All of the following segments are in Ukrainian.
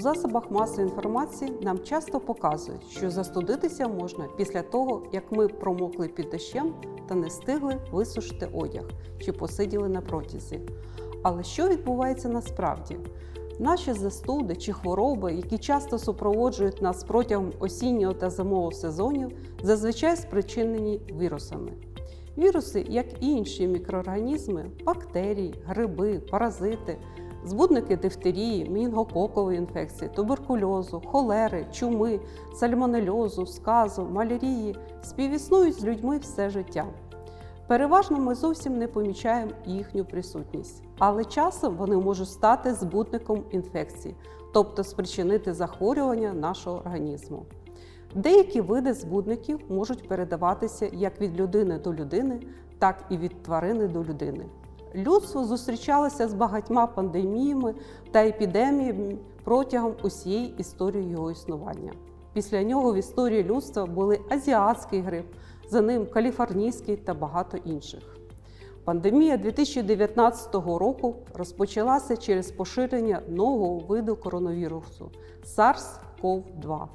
засобах масової інформації нам часто показують, що застудитися можна після того, як ми промокли під дощем та не встигли висушити одяг чи посиділи на протязі. Але що відбувається насправді? Наші застуди чи хвороби, які часто супроводжують нас протягом осіннього та зимового сезонів, зазвичай спричинені вірусами. Віруси, як і інші мікроорганізми, бактерії, гриби, паразити, збудники дифтерії, мінгококової інфекції, туберкульозу, холери, чуми, сальмонельозу, сказу, малярії співіснують з людьми все життя. Переважно ми зовсім не помічаємо їхню присутність, але часом вони можуть стати збутником інфекції, тобто спричинити захворювання нашого організму. Деякі види збудників можуть передаватися як від людини до людини, так і від тварини до людини. Людство зустрічалося з багатьма пандеміями та епідеміями протягом усієї історії його існування. Після нього в історії людства були азіатський грип, за ним каліфорнійський та багато інших. Пандемія 2019 року розпочалася через поширення нового виду коронавірусу SARS-CoV-2.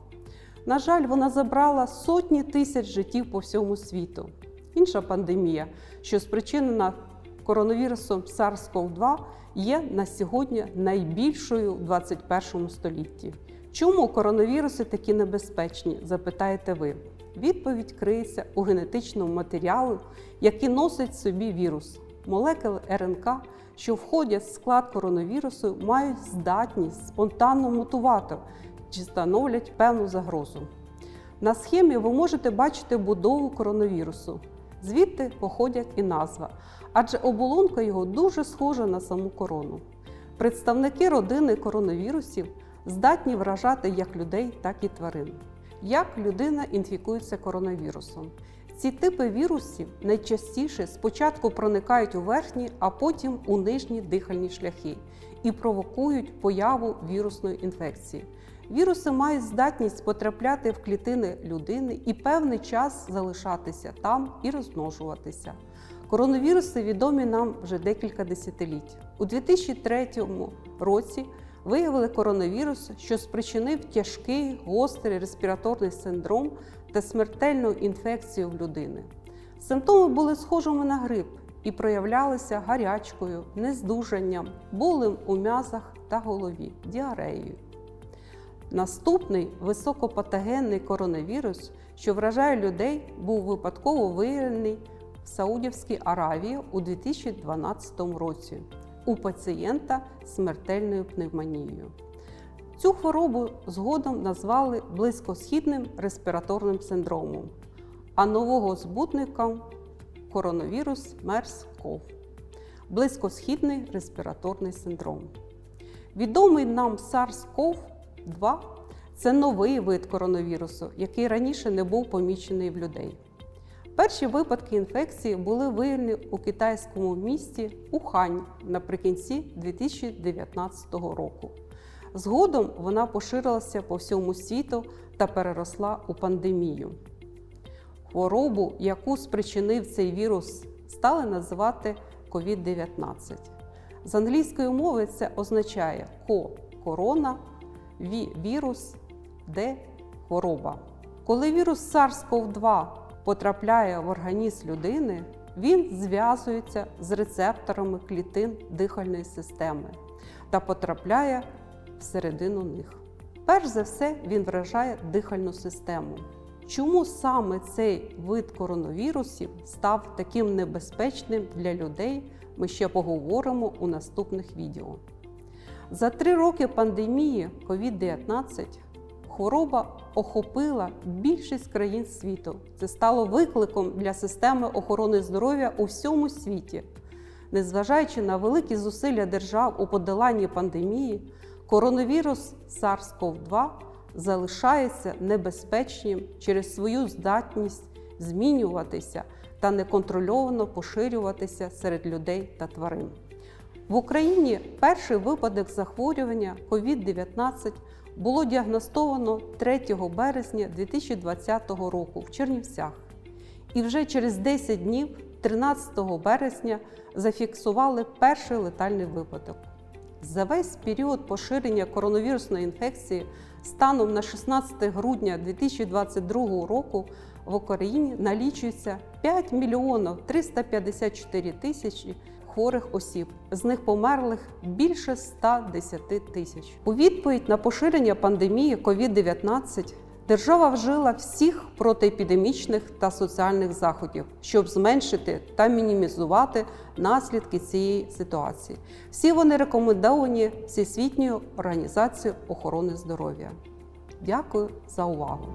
На жаль, вона забрала сотні тисяч життів по всьому світу. Інша пандемія, що спричинена коронавірусом SARS-CoV-2, є на сьогодні найбільшою в 21 столітті. Чому коронавіруси такі небезпечні? запитаєте ви. Відповідь криється у генетичному матеріалі, який носить собі вірус. Молекули РНК, що входять в склад коронавірусу, мають здатність спонтанно мутувати чи становлять певну загрозу. На схемі ви можете бачити будову коронавірусу. Звідти походять і назва, адже оболонка його дуже схожа на саму корону. Представники родини коронавірусів здатні вражати як людей, так і тварин. Як людина інфікується коронавірусом? Ці типи вірусів найчастіше спочатку проникають у верхні, а потім у нижні дихальні шляхи і провокують появу вірусної інфекції. Віруси мають здатність потрапляти в клітини людини і певний час залишатися там і розмножуватися. Коронавіруси відомі нам вже декілька десятиліть. У 2003 році виявили коронавірус, що спричинив тяжкий гострий респіраторний синдром та смертельну інфекцію в людини. Симптоми були схожими на грип і проявлялися гарячкою, нездужанням, болем у м'язах та голові, діареєю. Наступний високопатогенний коронавірус, що вражає людей, був випадково виявлений в Саудівській Аравії у 2012 році у пацієнта з смертельною пневмонією. Цю хворобу згодом назвали близькосхідним респіраторним синдромом, а нового збутником коронавірус MERS-CoV близькосхідний респіраторний синдром. Відомий нам SARS-CoV-2 це новий вид коронавірусу, який раніше не був помічений в людей. Перші випадки інфекції були виявлені у китайському місті Ухань наприкінці 2019 року. Згодом вона поширилася по всьому світу та переросла у пандемію. Хворобу, яку спричинив цей вірус, стали називати COVID-19. З англійської мови це означає ко корона, вірус, де хвороба. Коли вірус SARS-CoV-2 потрапляє в організм людини, він зв'язується з рецепторами клітин дихальної системи та потрапляє всередину них. Перш за все, він вражає дихальну систему. Чому саме цей вид коронавірусів став таким небезпечним для людей, ми ще поговоримо у наступних відео. За три роки пандемії COVID-19 хвороба охопила більшість країн світу. Це стало викликом для системи охорони здоров'я у всьому світі. Незважаючи на великі зусилля держав у подоланні пандемії, коронавірус SARS-CoV-2 залишається небезпечним через свою здатність змінюватися та неконтрольовано поширюватися серед людей та тварин. В Україні перший випадок захворювання COVID-19 було діагностовано 3 березня 2020 року в Чернівцях. І вже через 10 днів, 13 березня, зафіксували перший летальний випадок. За весь період поширення коронавірусної інфекції станом на 16 грудня 2022 року в Україні налічується 5 мільйонів 354 тисячі хворих осіб. З них померлих більше 110 тисяч. У відповідь на поширення пандемії COVID-19 Держава вжила всіх протиепідемічних та соціальних заходів, щоб зменшити та мінімізувати наслідки цієї ситуації. Всі вони рекомендовані Всесвітньою організацією охорони здоров'я. Дякую за увагу!